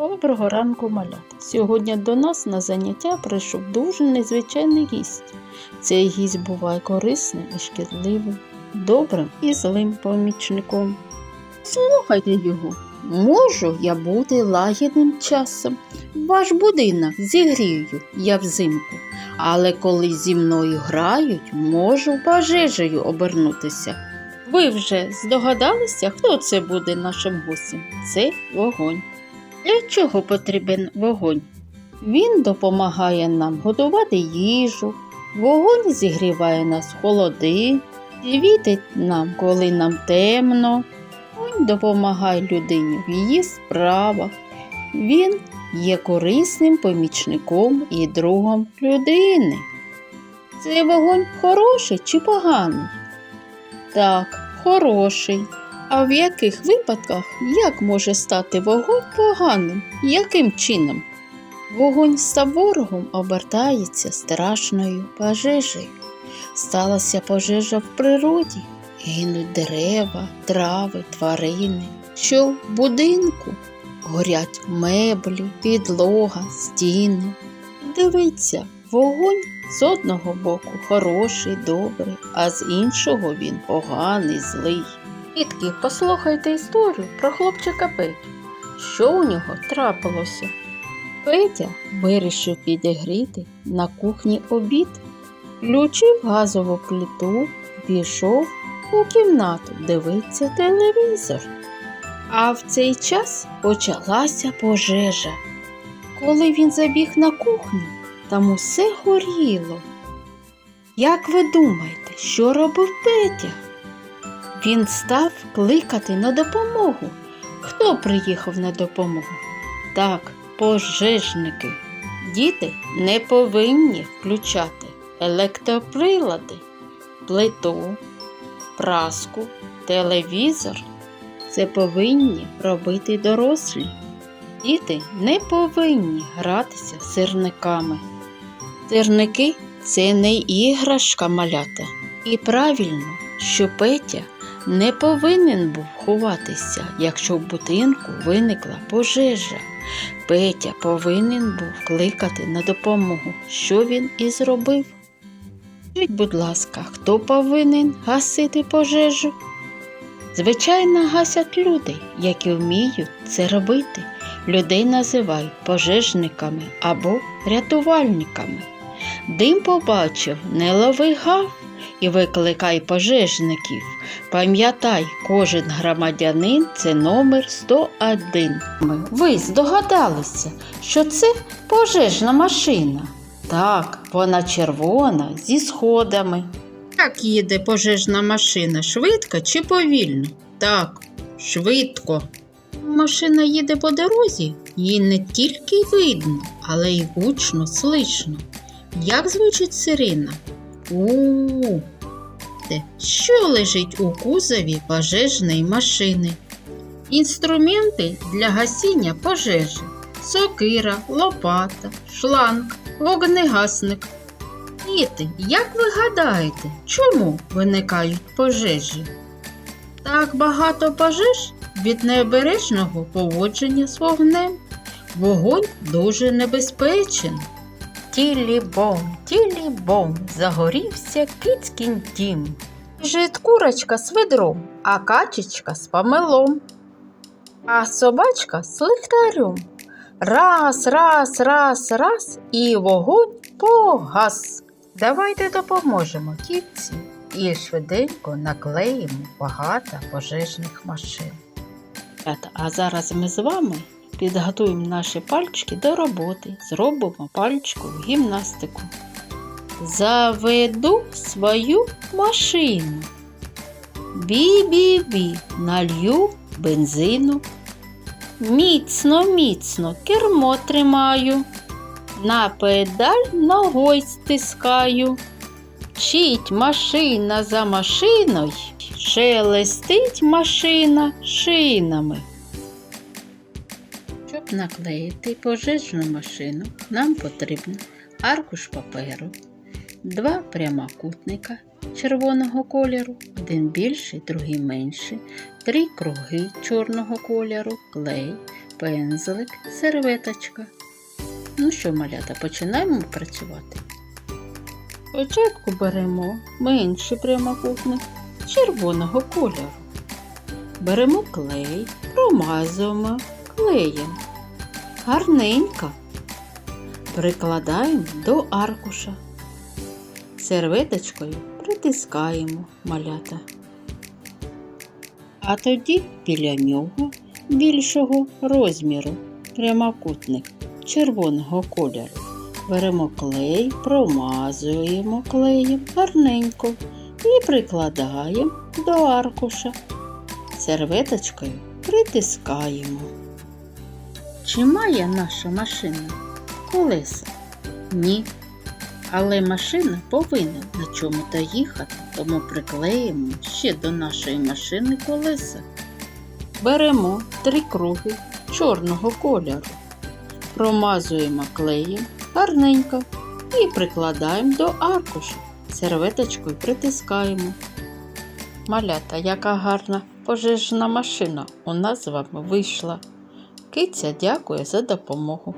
Доброго ранку, малята. Сьогодні до нас на заняття прийшов дуже незвичайний гість. Цей гість буває корисним і шкідливим, добрим і злим помічником. Слухайте його. Можу я бути лагідним часом. Ваш будинок зігрію я взимку, але коли зі мною грають, можу пожежею обернутися. Ви вже здогадалися, хто це буде нашим гостем? Це вогонь. Для чого потрібен вогонь? Він допомагає нам готувати їжу, вогонь зігріває нас холоди, світить нам, коли нам темно. Вогонь допомагає людині в її справах. Він є корисним помічником і другом людини. Цей вогонь хороший чи поганий? Так, хороший. А в яких випадках як може стати вогонь поганим? Яким чином? Вогонь став ворогом обертається страшною пожежею. Сталася пожежа в природі, гинуть дерева, трави, тварини. Що в будинку горять меблі, підлога, стіни. Дивіться, вогонь з одного боку хороший, добрий, а з іншого він поганий, злий. Дітки, послухайте історію про хлопчика Петю. Що у нього трапилося? Петя вирішив підігріти на кухні обід, включив газову плиту, пішов у кімнату дивиться телевізор. А в цей час почалася пожежа. Коли він забіг на кухню, там усе горіло. Як ви думаєте, що робив Петя? Він став кликати на допомогу. Хто приїхав на допомогу? Так, пожежники. Діти не повинні включати електроприлади, плиту, праску, телевізор. Це повинні робити дорослі. Діти не повинні гратися сирниками. Сирники це не іграшка малята. І правильно, що Петя не повинен був ховатися, якщо в будинку виникла пожежа. Петя повинен був кликати на допомогу, що він і зробив. Скажіть, будь ласка, хто повинен гасити пожежу? Звичайно, гасять люди, які вміють це робити. Людей називають пожежниками або рятувальниками. Дим побачив, не лови гав і викликай пожежників. Пам'ятай, кожен громадянин це номер 101. Ви здогадалися, що це пожежна машина. Так, вона червона зі сходами. Як їде пожежна машина? Швидко чи повільно? Так, швидко. Машина їде по дорозі, її не тільки видно, але й гучно слишно. Як звучить сирена? У. Що лежить у кузові пожежної машини? Інструменти для гасіння пожежі. Сокира, лопата, шланг, вогнегасник. Діти, як ви гадаєте, чому виникають пожежі? Так багато пожеж від необережного поводження з вогнем. Вогонь дуже небезпечен. Тілі-бом, тілі-бом, загорівся кицькін дім. Жит курочка з ведром, а качечка з помелом, а собачка з лихтарем. Раз, раз, раз, раз, і вогонь погас. Давайте допоможемо кітці і швиденько наклеїмо багато пожежних машин. А зараз ми з вами підготуємо наші пальчики до роботи, зробимо пальчикову гімнастику. Заведу свою машину. Бі-бі-бі, налью бензину. Міцно, міцно кермо тримаю, на педаль ногой стискаю. Чить машина за машиною, шелестить машина шинами. Наклеїти пожежну машину, нам потрібно аркуш паперу, два прямокутника червоного кольору, один більший, другий менший, три круги чорного кольору, клей, пензлик, серветочка. Ну що, малята, починаємо працювати. Спочатку беремо менший прямокутник червоного кольору. Беремо клей, промазуємо клеєм. Гарненько прикладаємо до аркуша. Серветочкою притискаємо малята. А тоді біля нього більшого розміру прямокутник червоного кольору. Беремо клей, промазуємо клеєм гарненько і прикладаємо до аркуша. Серветочкою притискаємо. Чи має наша машина колеса? Ні. Але машина повинна на чому-то їхати, тому приклеїмо ще до нашої машини колеса. Беремо три круги чорного кольору, промазуємо клеєм гарненько і прикладаємо до аркуша. Серветочкою притискаємо. Малята, яка гарна пожежна машина у нас з вами вийшла. Киця дякує за допомогу.